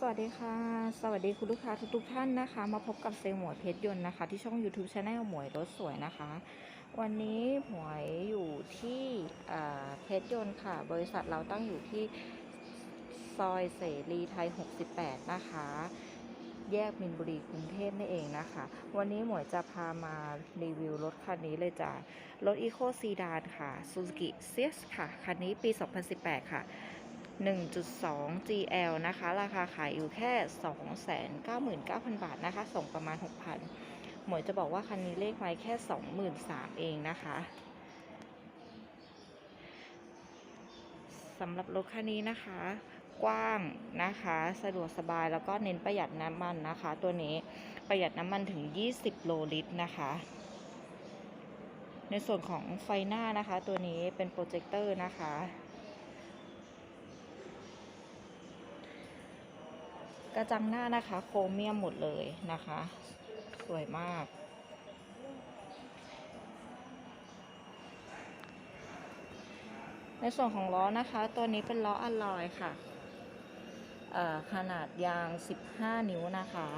สวัสดีค่ะ สวัสดีคุณลูกค้าทุกๆท่านนะคะ มาพบกับเซลล์หมวยเพชรยนต์นะคะ ที่ช่อง YouTube Channel หมวยรถสวยนะคะ วันนี้หมวยอยู่ที่เพชรยนต์ค่ะ บริษัทเราตั้งอยู่ที่ซอยเสรีไทย 68 นะคะ แยกมินบุรีกรุงเทพนี่เองนะคะ วันนี้หมวยจะพามารีวิวรถคันนี้เลยจ้ะรถ Eco Sedan ค่ะ Suzuki Ciaz ค่ะ คันนี้ปี 2018 ค่ะ 1.2 GL นะคะ ราคาขายอยู่แค่ 299,000 บาทนะคะ ส่งประมาณ 6,000 หมวยจะบอกว่าคันนี้เลขไว้แค่ 23,000 เองนะคะสำหรับรถคันนี้นะคะ กว้างนะคะ สะดวกสบายแล้วก็เน้นประหยัดน้ำมันนะคะ ตัวนี้ประหยัดน้ำมันถึง 20 โลลิตรนะคะ ในส่วนของไฟหน้านะคะ ตัวนี้เป็นโปรเจคเตอร์นะคะ กระจังหน้านะคะ โครเมียมหมดเลยนะคะ สวยมาก ในส่วนของล้อนะคะ ตัวนี้เป็นล้ออลลอยค่ะ ขนาดยาง 15 นิ้วนะคะ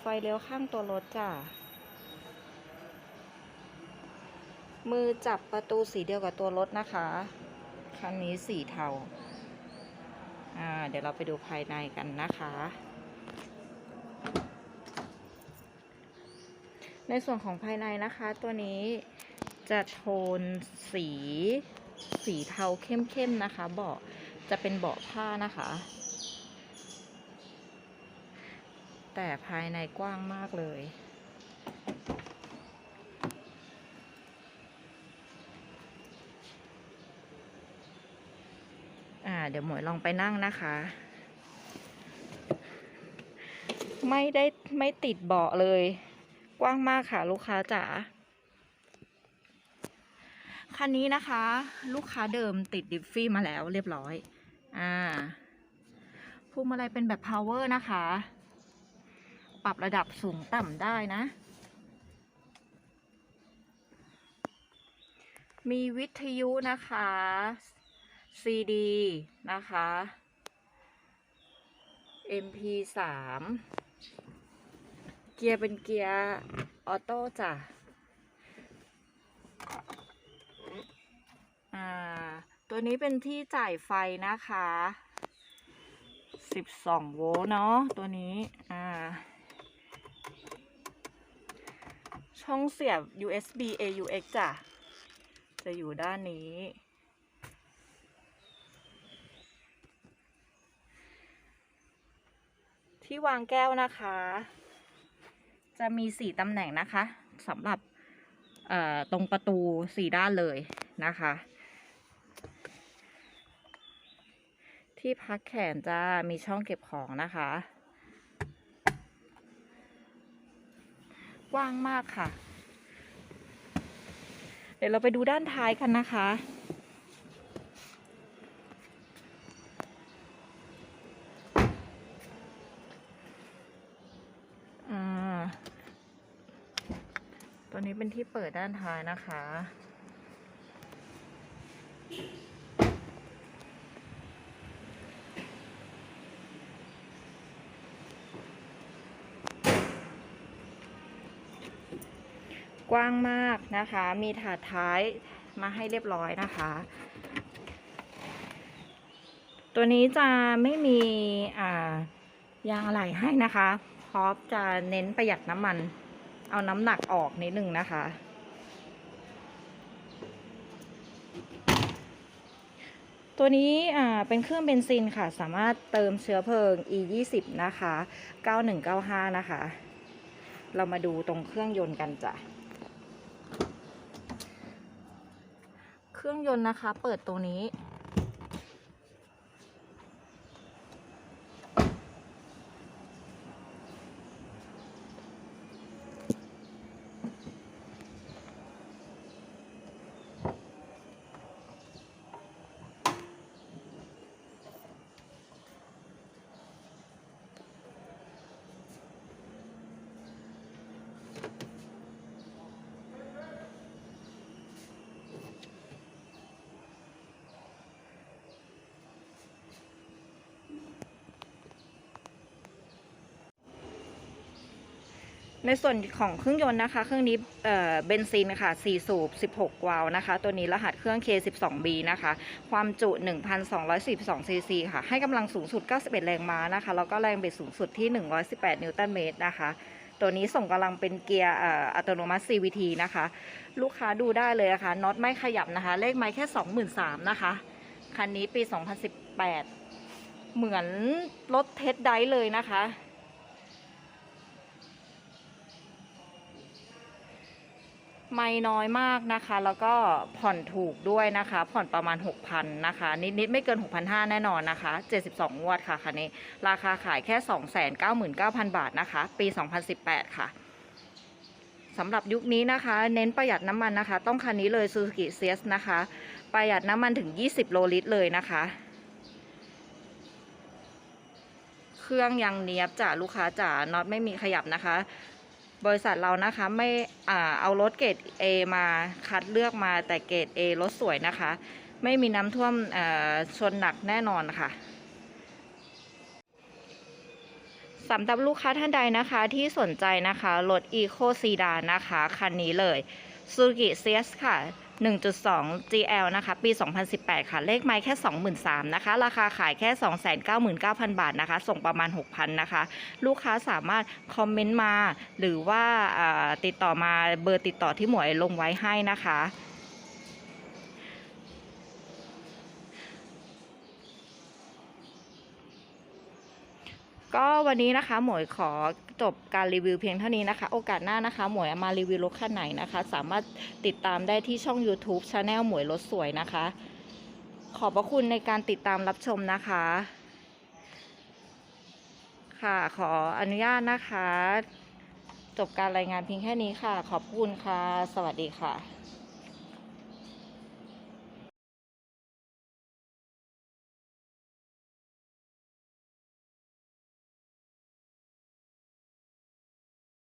ไฟเลี้ยวข้างตัวรถจ้ะมือจับประตูสีเดียวกับตัวรถนะคะ คันนี้สีเทา เดี๋ยวเราไปดูภายในกันนะคะ ในส่วนของภายในนะคะตัวนี้จะโทนสีสีเทาเข้มๆนะคะ เบาะจะเป็นเบาะผ้านะคะ แต่ภายในกว้างมากเลย เดี๋ยวหมวยลองไปนั่งนะคะ ไม่ได้ไม่ติดเบาะเลย กว้างมากค่ะลูกค้าจ๋าคันนี้นะคะ ลูกค้าเดิมติดดิฟฟี่มาแล้วเรียบร้อยอ่าพวงมาลัยเป็นแบบ power นะคะ ปรับระดับสูงต่ำได้นะ มีวิทยุนะคะ CD นะคะ MP3 เกียร์เป็นเกียร์ออโต้จ้ะตัวนี้เป็นที่จ่ายไฟนะคะ 12 โวลต์เนาะตัวนี้ อ่า ช่องเสียบ USB AUX จ้ะ จะอยู่ด้านนี้ ที่วางแก้วนะคะ จะมีสี่ตำแหน่งนะคะสำหรับตรงประตูสี่ด้านเลยนะคะ ที่พักแขนจะมีช่องเก็บของนะคะ กว้างมากค่ะ เดี๋ยวเราไปดูด้านท้ายกันนะคะ ตัวนี้เป็นที่เปิดด้านท้ายนะคะ กว้างมากนะคะ มีถาดท้ายมาให้เรียบร้อยนะคะ ตัวนี้จะไม่มีอ่ายางอะไหล่ให้นะคะพราะจะเน้นประหยัดน้ำมัน เอาน้ำหนักออกนิดหนึ่งนะคะ ตัวนี้เป็นเครื่องเบนซินค่ะ สามารถเติมเชื้อเพลิง e 2 0นะคะ 9195 นะคะ เรามาดูตรงเครื่องยนต์กันจ้ะเครื่องยนต์นะคะ เปิดตัวนี้ ในส่วนของเครื่องยนต์นะคะ เครื่องนี้เเบนซินค่ะ4สูบ 16 วาล์วนะคะ ตัวนี้รหัสเครื่อง K12B นะคะ ความจุ 1,242ซีซีค่ะ ให้กำลังสูงสุด 91 แรงม้านะคะ แล้วก็แรงบิดสูงสุดที่ 118 นิวตันเมตรนะคะ ตัวนี้ส่งกำลังเป็นเกียร์อัตโนมัติ CVT นะคะ ลูกค้าดูได้เลยนะคะน็อตไม่ขยับนะคะ เลขไม้แค่ 23,000นะคะ คันนี้ปี 2018 เหมือนรถเทสไดเลยนะคะ ไม่น้อยมากนะคะ แล้วก็ผ่อนถูกด้วยนะคะ ผ่อนประมาณ 6,000นะคะ นิดๆไม่เกิน 6,500 แน่นอนนะคะ 72 งวดค่ะคันนี้ ราคาขายแค่ 299,000 บาทนะคะ ปี 2018 ค่ะสำหรับยุคนี้นะคะ เน้นประหยัดน้ำมันนะคะ ต้องคันนี้เลย Suzuki c s นะคะ ประหยัดน้ำมันถึง 20 โลลิตรเลยนะคะ เครื่องยังเนียบจ้ะลูกค้าจ๋าน็อตไม่มีขยับนะคะ บริษัทเรานะคะไม่เอารถเกรด A มาคัดเลือกมาแต่เกรด A รถสวยนะคะ ไม่มีน้ำท่วมชนหนักแน่นอนค่ะสำหรับลูกค้าท่านใดนะคะที่สนใจนะคะรถ Eco Sedan นะคะ คันนี้เลย Suzuki CS ค่ะ 1.2 GL นะคะ ปี 2018 ค่ะ เลขไม้แค่ 23,000นะคะ ราคาขายแค่ 299,000 บาทนะคะ ส่งประมาณ 6,000 นะคะ ลูกค้าสามารถคอมเมนต์มา หรือว่าอ่าติดต่อมาเบอร์ติดต่อที่หมวยลงไว้ให้นะคะ ก็วันนี้นะคะหมวยขอจบการรีวิวเพียงเท่านี้นะคะ โอกาสหน้านะคะ หมวยมารีวิวรถคันไหนนะคะ สามารถติดตามได้ที่ช่อง YouTube Channel หมวยรถสวยนะคะ ขอบพระคุณในการติดตามรับชมนะคะ ค่ะขออนุญาตนะคะ จบการรายงานเพียงแค่นี้ค่ะ ขอบคุณค่ะ สวัสดีค่ะ